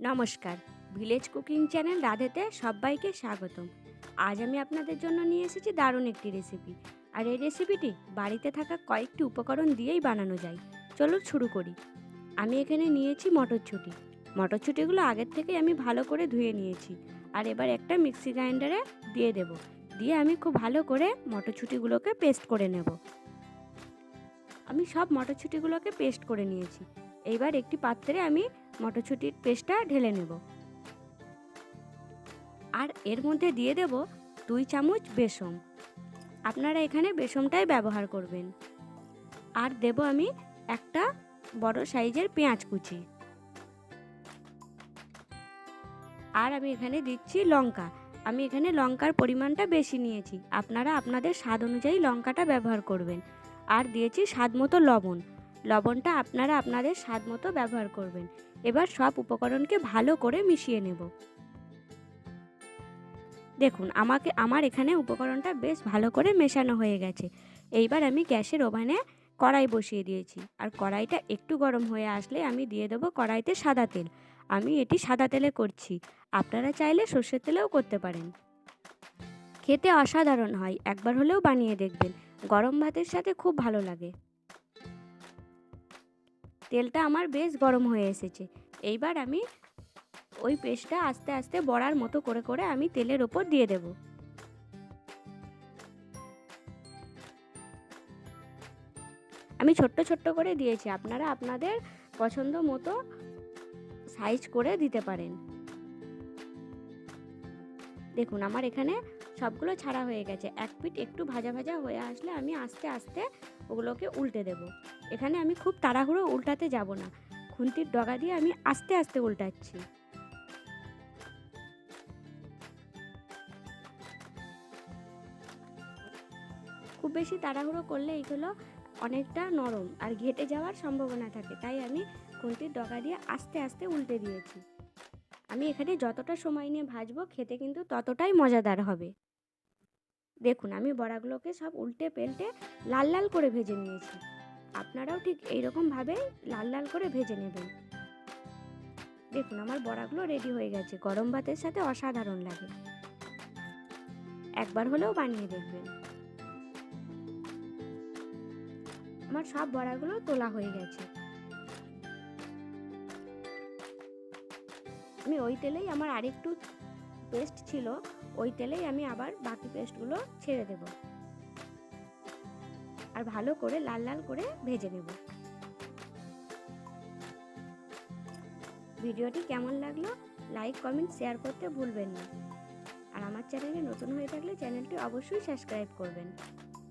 নমস্কার। Village cooking channel রাধেতে সবাইকে স্বাগতম। আজ আমি আপনাদের জন্য নিয়ে এসেছি দারুণ একটি রেসিপি আর এই রেসিপিটি বাড়িতে থাকা কয়েকটি উপকরণ দিয়েই বানানো যায়। চলুন শুরু করি। আমি এখানে নিয়েছি মটরছুটি মটরছুটিগুলো আগের থেকে আমি ভালো করে ধুয়ে নিয়েছি। আর এবার একটা মিক্সি গ্রাইন্ডারে দিয়ে দেব। দিয়ে আমি খুব ভালো করে মটরছুটিগুলোকে পেস্ট করে নেব। আমি সব মটরছুটিগুলোকে পেস্ট করে নিয়েছি। এইবার একটি পাত্রে আমি মটরশুঁটির পেস্টটা ঢেলে নেব। আর এর মধ্যে দিয়ে দেব দুই চামচ বেসম আপনারা এখানে বেসমটাই ব্যবহার করবেন। আর দেব আমি একটা বড় সাইজের পেঁয়াজ কুচি। আর আমি এখানে দিচ্ছি লঙ্কা। আমি এখানে লঙ্কার পরিমাণটা বেশি নিয়েছি। আপনারা আপনাদের স্বাদ অনুযায়ী লঙ্কাটা ব্যবহার করবেন। আর দিয়েছি স্বাদ মতো লবণ। লবণটা আপনারা আপনাদের স্বাদ মতো ব্যবহার করবেন। এবার সব উপকরণকে ভালো করে মিশিয়ে নেব। দেখুন, আমাকে, আমার এখানে উপকরণটা বেশ ভালো করে মেশানো হয়ে গেছে। এইবার আমি গ্যাসের ওভেনে কড়াই বসিয়ে দিয়েছি। আর কড়াইটা একটু গরম হয়ে আসলে আমি দিয়ে দেবো কড়াইতে সাদা তেল। আমি এটি সাদা তেলে করছি। আপনারা চাইলে সর্ষের তেলেও করতে পারেন। খেতে অসাধারণ হয়। একবার হলেও বানিয়ে দেখবেন। গরম ভাতের সাথে খুব ভালো লাগে। তেলটা আমার বেশ গরম হয়ে এসেছে। এইবার আমি ওই পেস্টটা আস্তে আস্তে বড়ার মতো করে করে আমি তেলের ওপর দিয়ে দেব। আমি ছোট্ট ছোট্ট করে দিয়েছি, আপনারা আপনাদের পছন্দ মতো সাইজ করে দিতে পারেন। দেখুন, আমার এখানে সবগুলো ছাড়া হয়ে গেছে। এক পিঠ একটু ভাজা ভাজা হয়ে আসলে আমি আস্তে আস্তে ওগুলোকে উল্টে দেব। এখানে আমি খুব তাড়াহুড়ো উল্টাতে যাব না। খুন্তির ডগা দিয়ে আমি আস্তে আস্তে উল্টাচ্ছি। খুব বেশি তাড়াহুড়ো করলে এইগুলো অনেকটা নরম আর ঘেটে যাওয়ার সম্ভাবনা থাকে। তাই আমি খুন্তির ডগা দিয়ে আস্তে আস্তে উল্টে দিয়েছি। আমি এখানে যতটা সময় নিয়ে ভাজবো, খেতে কিন্তু ততটাই মজাদার হবে। দেখুন, আমি বড়াগুলোকে সব উল্টে পেল্টে লাল লাল করে ভেজে নিয়েছি। আপনারাও ঠিক এইরকমভাবে লাল লাল করে ভেজে নেবেন। দেখুন, আমার বড়াগুলো রেডি হয়ে গেছে। গরম ভাতের সাথে অসাধারণ লাগে। একবার হলেও বানিয়ে দেখবেন। আমার সব বড়াগুলো তোলা হয়ে গেছে। আমি ওই তেলেই আমার আরেকটু পেস্ট ছিল। ওই তেলেই আমি আবার বাকি পেস্টগুলো ছেড়ে দেব। আর ভালো করে লাল লাল করে ভেজে নেব। ভিডিওটি কেমন লাগল? লাইক, কমেন্ট, শেয়ার করতে ভুলবেন না। আর আমার চ্যানেলে নতুন হয়ে থাকলে চ্যানেলটি অবশ্যই সাবস্ক্রাইব করবেন।